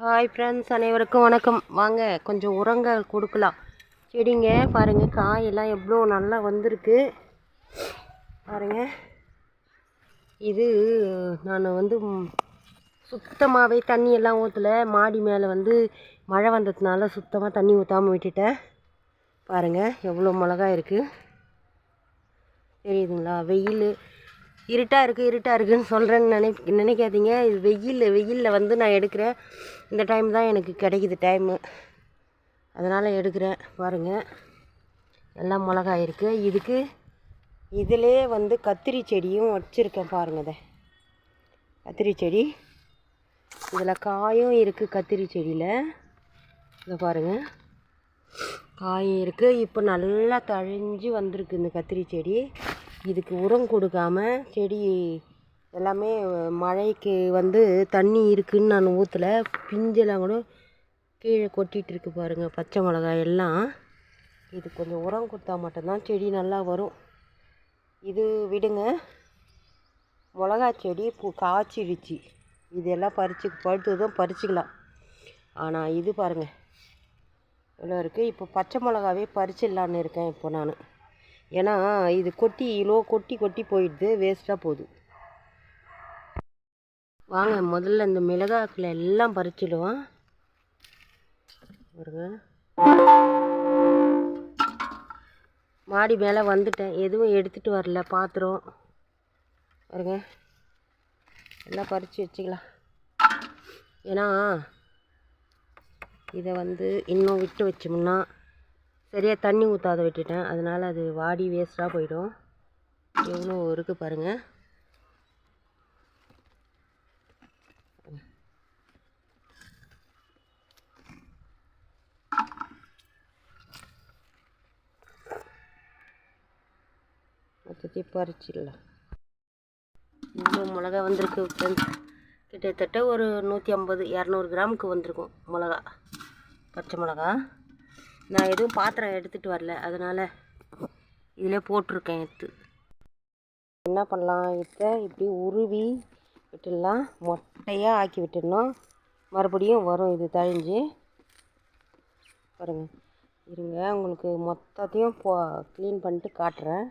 Hi friends அனைவருக்கும் வணக்கம். வாங்க கொஞ்சம் உரங்கள் கொடுக்கலாம். செடிங்க பாருங்கள் காயெல்லாம் எவ்வளோ நல்லா வந்திருக்கு. பாருங்கள் இது நான் வந்து சுத்தமாகவே தண்ணியெல்லாம் ஊற்றலை மாடி மேலே வந்து மழை வந்ததுனால சுத்தமாக தண்ணி ஊற்றாமல் விட்டுட்டேன். பாருங்கள் எவ்வளோ மிளகா இருக்குது தெரியுதுங்களா? வெயில். இருட்டாக இருக்குது இருட்டாக இருக்குதுன்னு சொல்கிறேன்னு நினை நினைக்காதீங்க. இது வெயில் வெயிலில் வந்து நான் எடுக்கிறேன். இந்த டைம் தான் எனக்கு கிடைக்குது டைமு அதனால் எடுக்கிறேன். பாருங்கள் எல்லாம் மிளகா இருக்குது இதுக்கு இதிலே வந்து கத்திரி செடியும் வச்சுருக்கேன் பாருங்கள் இதை. கத்திரி செடி. இதில் காயும் இருக்குது கத்திரி செடியில். இதை பாருங்கள் காயும் இருக்குது இப்போ நல்லா தழிஞ்சு வந்திருக்கு இந்த கத்திரி செடி. இதுக்கு உரம் கொடுக்காம செடி எல்லாமே மழைக்கு வந்து தண்ணி இருக்குதுன்னு நான் ஊற்றல பிஞ்செல்லாம் கூட கீழே கொட்டிகிட்டு இருக்கு பாருங்கள் பச்சை மிளகாய் எல்லாம். இது கொஞ்சம் உரம் கொடுத்தா மட்டும்தான் செடி நல்லா வரும். இது விடுங்க மிளகா செடி பூ காய்ச்சிடுச்சு இதெல்லாம் பறிச்சு பழுத்ததும் பறிச்சிக்கலாம். ஆனால் இது பாருங்கள் இவ்வளோ இருக்குது இப்போ பச்சை மிளகாவே பறிச்சிடலான்னு இருக்கேன் இப்போ நான். ஏன்னா இது கொட்டி இலோ கொட்டி கொட்டி போயிடுது வேஸ்ட்டாக போகுது. வாங்க முதல்ல இந்த மிளகாக்கில் எல்லாம் பறிச்சிடுவோம். பாருங்க. மாடி மேலே வந்துட்டேன். எதுவும் எடுத்துகிட்டு வரல பாத்திரம். பாருங்க. எல்லாம் பறித்து வச்சுக்கலாம். ஏன்னா இதை வந்து இன்னும் விட்டு வச்சோம்னா சரியாக தண்ணி ஊற்றாத விட்டுட்டேன். அதனால் அது வாடி வேஸ்ட்டாக போயிடும். எவ்வளோ இருக்குது பாருங்கள் மொத்தத்தையும் பறிச்சிடலாம். இவ்வளோ மிளகா வந்திருக்கு ஃப்ரெண்ட்ஸ் கிட்டத்தட்ட ஒரு நூற்றி ஐம்பது இரநூறு கிராமுக்கு வந்திருக்கும் மிளகா பச்சை மிளகா. நான் எதுவும் பாத்திரம் எடுத்துகிட்டு வரல. அதனால் இதில் போட்டிருக்கேன் எடுத்து. என்ன பண்ணலாம்? இதை இப்படி உருவி விட்டுடலாம். மொட்டையாக ஆக்கி விட்டுடணும். மறுபடியும் வரும் இது தழிஞ்சு. பாருங்கள் இருங்க. உங்களுக்கு மொத்தத்தையும் போ க்ளீன் பண்ணிட்டு காட்டுறேன்.